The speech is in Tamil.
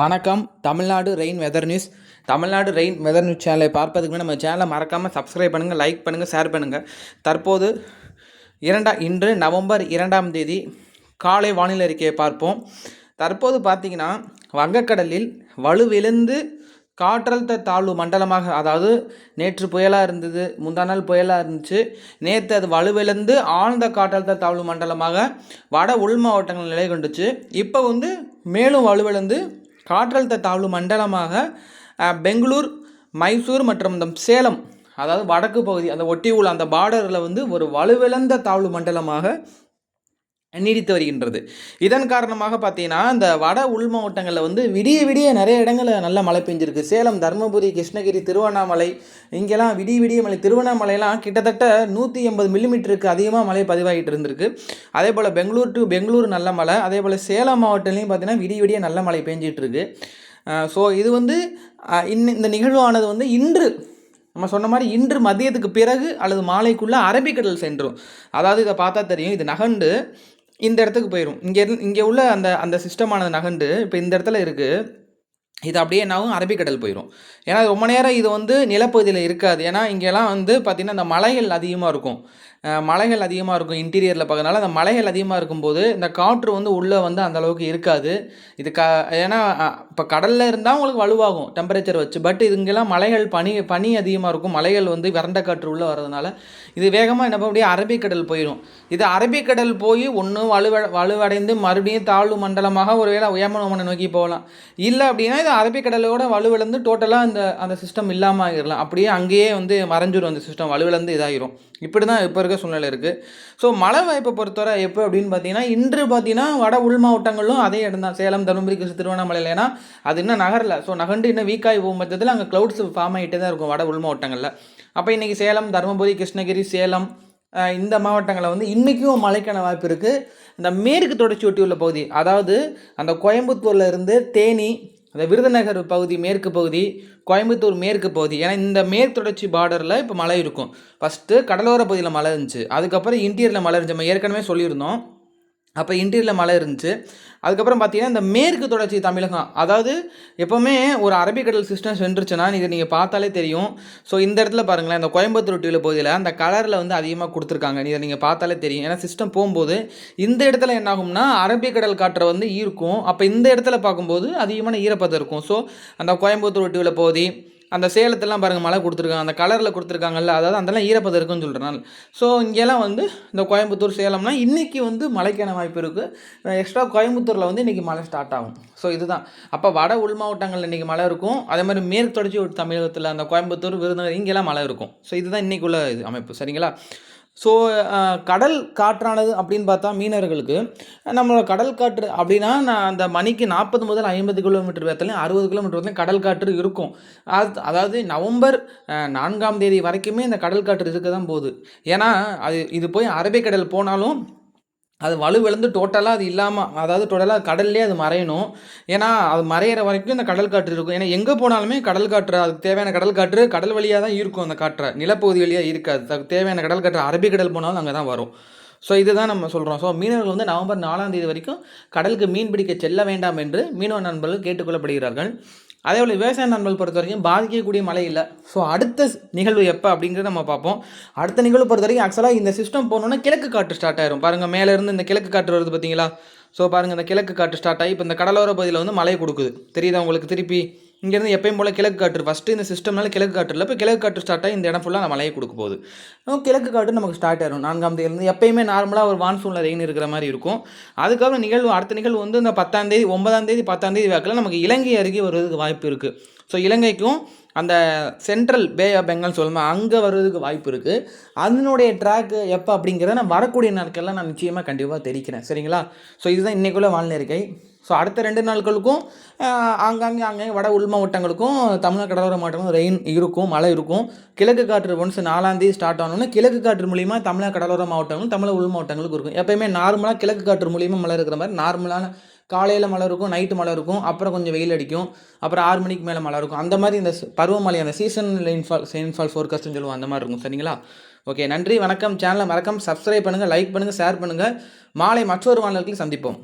வணக்கம். Tamil Nadu rain weather news. Tamil Nadu rain weather news சேனலை பார்ப்பதுக்கு நம்ம சேனலை மறக்காமல் சப்ஸ்கிரைப் பண்ணுங்கள் லைக் பண்ணுங்கள் ஷேர் பண்ணுங்கள் தற்போது இரண்டா இன்று நவம்பர் இரண்டாம் தேதி காலை வானிலை அறிக்கையை பார்ப்போம். தற்போது பார்த்தீங்கன்னா வங்கக்கடலில் வலுவிழுந்து காற்றழுத்த தாழ்வு மண்டலமாக அதாவது நேற்று புயலாக இருந்தது முந்தா நாள் புயலாக இருந்துச்சு. நேற்று அது வலுவிழந்து ஆழ்ந்த காற்றழுத்த தாழ்வு மண்டலமாக வட உள் மாவட்டங்கள் நிலை கொண்டுச்சு இப்போ வந்து மேலும் வலுவிழந்து காற்றழுத்த தாழ்வு மண்டலமாக பெங்களூர் மைசூர் மற்றும் இந்த சேலம் அதாவது வடக்கு பகுதி அந்த ஒட்டி உள்ள அந்த பார்டரில் வந்து ஒரு வலுவிழந்த தாழ்வு மண்டலமாக நீடித்து வருகின்றது. இதன் காரணமாக பார்த்தீங்கன்னா இந்த வட உள் மாவட்டங்களில் வந்து விடிய விடிய நிறைய இடங்களில் நல்ல மழை பெஞ்சிருக்கு. சேலம் தருமபுரி கிருஷ்ணகிரி திருவண்ணாமலை இங்கெல்லாம் விடிய விடிய மழை. திருவண்ணாமலையெல்லாம் கிட்டத்தட்ட நூற்றி எண்பது மில்லிமீட்டருக்கு அதிகமாக மழை பதிவாகிட்டு இருந்திருக்கு. அதே போல் பெங்களூர் டு பெங்களூர் நல்ல மழை. அதே போல் சேலம் மாவட்டத்துலேயும் பார்த்தீங்கன்னா விடிய விடிய நல்ல மழை பெஞ்சிட்டு இருக்கு. ஸோ இது வந்து இன் இன்ன இந்த நிகழ்வானது வந்து இன்று நம்ம சொன்ன மாதிரி இன்று மதியத்துக்கு பிறகு அல்லது மாலைக்குள்ளே அரபிக்கடல் சென்றும் அதாவது இதை பார்த்தா தெரியும். இது நகண்டு. இந்த இடத்துக்கு போயிடும் இங்கே இருந்து இங்கே உள்ள அந்த அந்த சிஸ்டமானது நகண்டு இப்போ இந்த இடத்துல இருக்குது இது அப்படியே என்னாகும் அரபிக்கடல் போயிடும் ஏன்னா ரொம்ப நேரம் இது வந்து நிலப்பகுதியில் இருக்காது. ஏன்னா இங்கெல்லாம் வந்து பார்த்திங்கன்னா இந்த மலைகள் அதிகமாக இருக்கும். மலைகள் அதிகமாக இருக்கும் இன்டீரியரில் பார்க்கறதுனால அந்த மலைகள் அதிகமாக இருக்கும்போது இந்த காற்று வந்து உள்ளே வந்து அந்தளவுக்கு இருக்காது. இது க ஏன்னா இப்போ கடலில் இருந்தால் உங்களுக்கு வலுவாகும் டெம்பரேச்சர் வச்சு. பட் இதுங்கெல்லாம் மலைகள் பனி பனி அதிகமாக இருக்கும். மலைகள் வந்து வறண்ட காற்று உள்ளே வர்றதுனால இது வேகமாக என்ன பண்ண முடியும்? அரபிக்கடல் போயிடும் இது அரபிக்கடல் போய் ஒன்று வலுவ வலுவடைந்து மறுபடியும் தாழ்வு மண்டலமாக ஒருவேளை உயர்மனமனை நோக்கி போகலாம். இல்லை அப்படின்னா இது அரபிக்கடலோட வலுவிழந்து டோட்டலாக அந்த அந்த சிஸ்டம் இல்லாமல் ஆகிடலாம் அப்படியே அங்கேயே வந்து மறைஞ்சிரும் அந்த சிஸ்டம் வலுவிழந்து இதாகிரும் இப்படி தான் இப்போ இருக்க சூழ்நிலை இருக்குது ஸோ மழை வாய்ப்பை பொறுத்தவரை எப்போ அப்படின்னு பார்த்தீங்கன்னா இன்று பார்த்தீங்கன்னா வட உள் மாவட்டங்களும் அதே இடம் தான். சேலம் தருமபுரி கிருஷ்ண திருவண்ணாமலையில் ஏன்னா அது இன்னும் நகரில். ஸோ நகண்டு இன்னும் வீக்காகி போகும் பட்சத்தில் அங்கே க்ளவுட்ஸ் ஃபார்ம் ஆகிட்டே தான் இருக்கும் வட உள் மாவட்டங்களில். அப்போ இன்றைக்கி சேலம் தருமபுரி கிருஷ்ணகிரி சேலம் இந்த மாவட்டங்களில் வந்து இன்றைக்கும் மழைக்கான வாய்ப்பு இருக்குது இந்த மேற்கு தொடர்ச்சி ஒட்டி உள்ள பகுதி அதாவது அந்த கோயம்புத்தூர்ல இருந்து தேனி அந்த விருதுநகர் பகுதி மேற்கு பகுதி கோயம்புத்தூர் மேற்கு பகுதி. ஏன்னா இந்த மேற்கு தொடர்ச்சி பார்டரில் இப்போ மழை இருக்கும். ஃபஸ்ட்டு கடலோர பகுதியில் மழை இருந்துச்சு. அதுக்கப்புறம் இன்டீரியரில் மழை இருந்துச்சு. நம்ம ஏற்கனவே சொல்லியிருந்தோம். அப்போ இன்டீரியரில் மழை இருந்துச்சு. அதுக்கப்புறம் பார்த்தீங்கன்னா இந்த மேற்கு தொடர்ச்சி தமிழகம் அதாவது எப்போவுமே ஒரு அரபிக்கடல் சிஸ்டம் சென்றுச்சுன்னா இதை நீங்கள் பார்த்தாலே தெரியும். ஸோ இந்த இடத்துல பாருங்களேன் இந்த கோயம்புத்தூர் டிவியில் பகுதியில் அந்த கலரில் வந்து அதிகமாக கொடுத்துருக்காங்க. இதை நீங்கள் பார்த்தாலே தெரியும். ஏன்னா சிஸ்டம் போகும்போது இந்த இடத்துல என்ன ஆகும்னா அரபிக்கடல் காற்றை வந்து ஈர்க்கும். அப்போ இந்த இடத்துல பார்க்கும்போது அதிகமான ஈரப்பதம் இருக்கும். ஸோ அந்த கோயம்புத்தூர் ஒட்டியில் பகுதி அந்த சேலத்தெல்லாம் பாருங்கள் மழை கொடுத்துருக்காங்க. அந்த கலரில் கொடுத்துருக்காங்கல்ல அதாவது அதெல்லாம் ஈரப்பதம் இருக்குன்னு சொல்கிறனால ஸோ இங்கெல்லாம் வந்து இந்த கோயம்புத்தூர் சேலம்னா இன்றைக்கி வந்து மழைக்கான வாய்ப்பு இருக்குது எக்ஸ்ட்ரா கோயம்புத்தூரில் வந்து இன்றைக்கி மழை ஸ்டார்ட் ஆகும். ஸோ இதுதான். அப்போ வட உள் மாவட்டங்களில் இன்றைக்கி மழை இருக்கும். அதே மாதிரி மேற்கு தொடர்ச்சி தமிழகத்தில் அந்த கோயம்புத்தூர் விருதுநகர் இங்கெல்லாம் மழை இருக்கும். ஸோ இதுதான் இன்றைக்குள்ள இது அமைப்பு. சரிங்களா? ஸோ கடல் காற்றானது அப்படின்னு பார்த்தா மீனவர்களுக்கு நம்மளோட கடல் காற்று அப்படின்னா நான் அந்த மணிக்கு நாற்பது முதல் ஐம்பது கிலோமீட்டர் வேத்திலையும் அறுபது கிலோமீட்டர் வரைக்கும் கடல் காற்று இருக்கும். அது அதாவது நவம்பர் நான்காம் தேதி வரைக்குமே இந்த கடல் காற்று இருக்க தான் போகுது. ஏன்னா அது இது போய் அரபிக்கடல் போனாலும் அது வலுவிழந்து டோட்டலாக அது இல்லாமல் அதாவது டோட்டலாக கடல்லே அது மறையணும். ஏன்னா அது மறையிற வரைக்கும் இந்த கடல் காற்று இருக்கும். ஏன்னா எங்கே போனாலுமே கடல் காற்று அதுக்கு தேவையான கடல் காற்று கடல் வழியாக தான் இருக்கும் அந்த காற்றை. நிலப்பகுதி வழியாக இருக்காது. அதுக்கு தேவையான கடல் காற்று அரபிக்கடல் போனாலும் அங்கே தான் வரும். ஸோ இதுதான் நம்ம சொல்கிறோம் ஸோ மீனவர்கள் வந்து நவம்பர் நாலாம் தேதி வரைக்கும் கடலுக்கு மீன் பிடிக்க செல்ல வேண்டாம் என்று மீனவ நண்பர்கள் கேட்டுக்கொள்ளப்படுகிறார்கள். அதே போல் விவசாய நண்பர்கள் பொறுத்த வரைக்கும் பாதிக்கக்கூடிய மழை இல்லை. ஸோ அடுத்த நிகழ்வு எப்போ அப்படிங்கிறத நம்ம பார்ப்போம். அடுத்த நிகழ்வு பொறுத்த வரைக்கும் ஆக்சுவலாக இந்த சிஸ்டம் போனோன்னா கிழக்கு காற்று ஸ்டார்ட் ஆயிரும். பாருங்கள் மேலேருந்து இந்த கிழக்கு காற்று வருது பார்த்தீங்களா ஸோ பாருங்கள் இந்த கிழக்கு காற்று ஸ்டார்ட் ஆகி இப்போ இந்த கடலோர பகுதியில் வந்து மழை கொடுக்குது. தெரியுதா உங்களுக்கு? திருப்பி இங்கேருந்து எப்பயும் போல் கிழக்கு காற்று. ஃபஸ்ட்டு இந்த சிஸ்டம்னால கிழக்கு காற்று இல்லை இப்போ கிழக்கு காற்று ஸ்டார்ட் ஆகி இந்த இடம் ஃபுல்லாக மழையை கொடுக்க போகுது. கிழக்கு காற்று நமக்கு ஸ்டார்ட் ஆகிடும் நான்காம் தேதியிலேருந்து எப்பயுமே நார்மலாக ஒரு மான்சூனில் ரெயின் இருக்கிற மாதிரி இருக்கும். அதுக்கப்புறம் நிகழ்வு அடுத்த நிகழ்வு வந்து இந்த பத்தாம் தேதி ஒன்பதாம் தேதி பத்தாம் தேதி வாக்கில் நமக்கு இலங்கை அருகே வருவதுக்கு வாய்ப்பு இருக்குது ஸோ இலங்கைக்கும் அந்த சென்ட்ரல் பே ஆஃப் பெங்கால் சொல்லுமா அங்கே வர்றதுக்கு வாய்ப்பு இருக்குது அதனுடைய ட்ராக்கு எப்போ அப்படிங்கிறத நான் வரக்கூடிய நாட்கள்லாம் நான் நிச்சயமாக கண்டிப்பாக தெரிவிக்கிறேன். சரிங்களா? ஸோ இதுதான் இன்றைக்குள்ள வானிலை இருக்கை ஸோ அடுத்த ரெண்டு நாட்களுக்கும் ஆங்காங்கே அங்கே வட உள் மாவட்டங்களுக்கும் தமிழக கடலோர மாவட்டங்களும் ரெயின் இருக்கும் மழை இருக்கும். கிழக்கு காற்று ஒன்ஸ் நாலாந்தேதி ஸ்டார்ட் ஆனோன்னா கிழக்கு காற்று மூலிமா தமிழக கடலோர மாவட்டங்களும் தமிழக உள் மாவட்டங்களுக்கும் இருக்கும். எப்போயுமே நார்மலாக கிழக்கு காற்று மூலிமா மழை இருக்கிற மாதிரி நார்மலான காலையில் மழை இருக்கும் நைட்டு மழை இருக்கும் அப்புறம் கொஞ்சம் வெயில் அடிக்கும் அப்புறம் ஆறு மணிக்கு மேலே மழை இருக்கும். அந்த மாதிரி இந்த பருவமழை அந்த சீசன் ரெயின்ஃபால் ரெயின்ஃபால் ஃபோர்காஸ்ட்னு சொல்லுவோம் அந்த மாதிரி இருக்கும் சரிங்களா? ஓகே நன்றி வணக்கம் சேனலை மறக்காம சப்ஸ்கிரைப் பண்ணுங்கள் லைக் பண்ணுங்கள் ஷேர் பண்ணுங்கள் மாலை மற்றொரு வானொலியில் சந்திப்போம்.